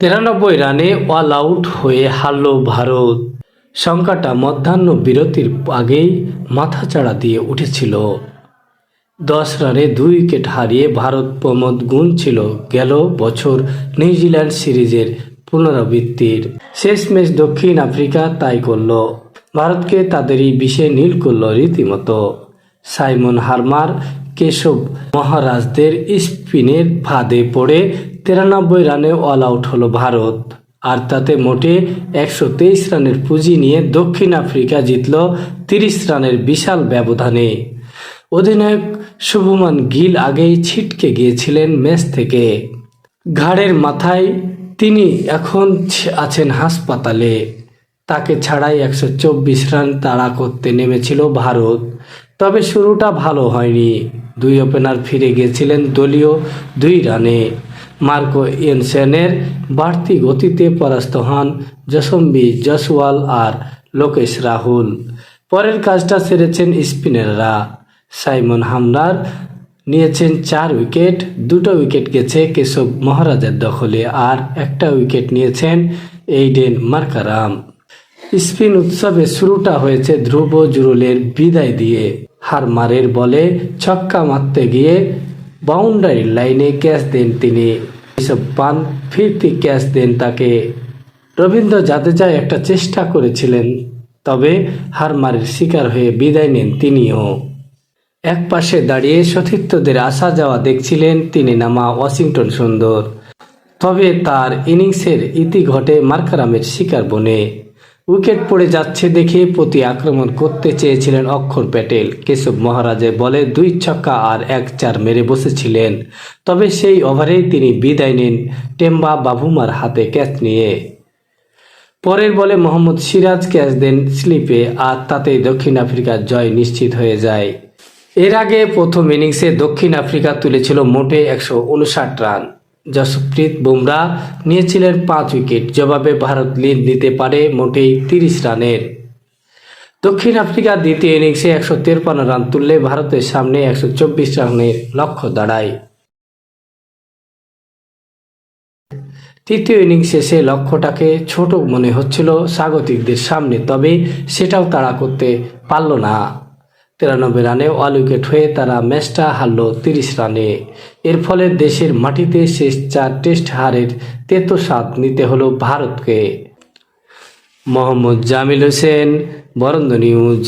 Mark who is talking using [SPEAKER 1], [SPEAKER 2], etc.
[SPEAKER 1] তিরানব্বই রানে all out হয়ে হারল ভারত। সংখ্যাটা মধ্যাহ্ন বিরতির আগেই মাথাচাড়া দিয়ে উঠেছিল। দশ রানে দুই উইকেট হারিয়ে ভারত প্রমোদ গুণ ছিল গেল বছর নিউজিল্যান্ড সিরিজের পুনরাবৃত্তির। শেষ ম্যাচ দক্ষিণ আফ্রিকা তাই করল। ভারতকে তাদেরই বিষে নীল করল রীতিমতো। সাইমন হারমার কেশব মহারাজদের স্পিনের ফাঁদে পড়ে তিরানব্বই রানে অল আউট হলো ভারত। আর তাতে মোটে একশো তেইশ রানের পুঁজি নিয়ে দক্ষিণ আফ্রিকা জিতল তিরিশ রানের বিশাল ব্যবধানে। অধিনায়ক শুভমান গিল আগেই ছিটকে গিয়েছিলেন ম্যাচ থেকে। ঘাড়ের মাথায় তিনি এখন আছেন হাসপাতালে। তাকে ছাড়াই একশো চব্বিশ রান তাড়া করতে নেমেছিল ভারত। তবে শুরুটা ভালো হয়নি। দুই ওপেনার ফিরে গিয়েছিলেন দলীয় দুই রানে। মার্কো ইয়েনসেনের বাড়তি গতিতে পরাস্ত হন জসম্বি, জসওয়াল আর লোকেশ রাহুল। পরের কাজটা সেরেছেন স্পিনাররা। সাইমন হামলার নিয়েছেন চার উইকেট, দুটো উইকেট গেছে কেশব মহারাজের দখলে আর একটা উইকেট নিয়েছেন এইডেন মার্কারাম। স্পিন উৎসবে শুরুটা হয়েছে ধ্রুব জুরুলের বিদায় দিয়ে। হারমারের বলে ছক্কা মারতে গিয়ে বাউন্ডারি লাইনে ক্যাচ দেন তিনি। এসব পান, ফিরতি ক্যাচ দেন তাকে। রবীন্দ্র জাদেজা একটা চেষ্টা করেছিলেন, তবে হারমারের শিকার হয়ে বিদায় নেন তিনিও। এক পাশে দাঁড়িয়ে সতীর্থদের আসা যাওয়া দেখছিলেন তিনি নামা ওয়াশিংটন সুন্দর। তবে তার ইনিংসের ইতি ঘটে মার্কারামের শিকার বনে। উইকেট পড়ে যাচ্ছে দেখে প্রতি আক্রমণ করতে চেয়েছিলেন অক্ষর প্যাটেল। কেশব মহারাজের বলে, দুই ছক্কা আর এক চার মেরে বসেছিলেন। তবে সেই ওভারেই তিনি বিদায় নেন টেম্বা বাবুমার হাতে ক্যাচ নিয়ে। পরের বলে মোহাম্মদ সিরাজ ক্যাচ দেন স্লিপে আর তাতেই দক্ষিণ আফ্রিকার জয় নিশ্চিত হয়ে যায়। এর আগে প্রথম ইনিংসে দক্ষিণ আফ্রিকা তুলেছিল মোটে একশো উনষাট রান। জসপ্রীত বুমরা নিয়েছিলেন পাঁচ উইকেট, জবাবে ভারত লিড নিতে পারে মোটেই তিরিশ রানের। দক্ষিণ আফ্রিকা দ্বিতীয় ইনিংসে একশো তেরপান্ন রান তুললে ভারতের সামনে একশো চব্বিশ রানের লক্ষ্য দাঁড়ায়। তৃতীয় ইনিংস শেষে লক্ষ্যটাকে ছোট মনে হচ্ছিল স্বাগতিকদের সামনে, তবে সেটাও তাড়া করতে পারল না। তিরানব্বই রানে অল উইকেট হয়ে তারা ম্যাচটা হারল তিরিশ রানে। এর ফলে দেশের মাটিতে শেষ চার টেস্ট হারের তেতো স্বাদ নিতে হলো ভারতকে। মোহাম্মদ জামিল হোসেন, বরন্দ নিউজ।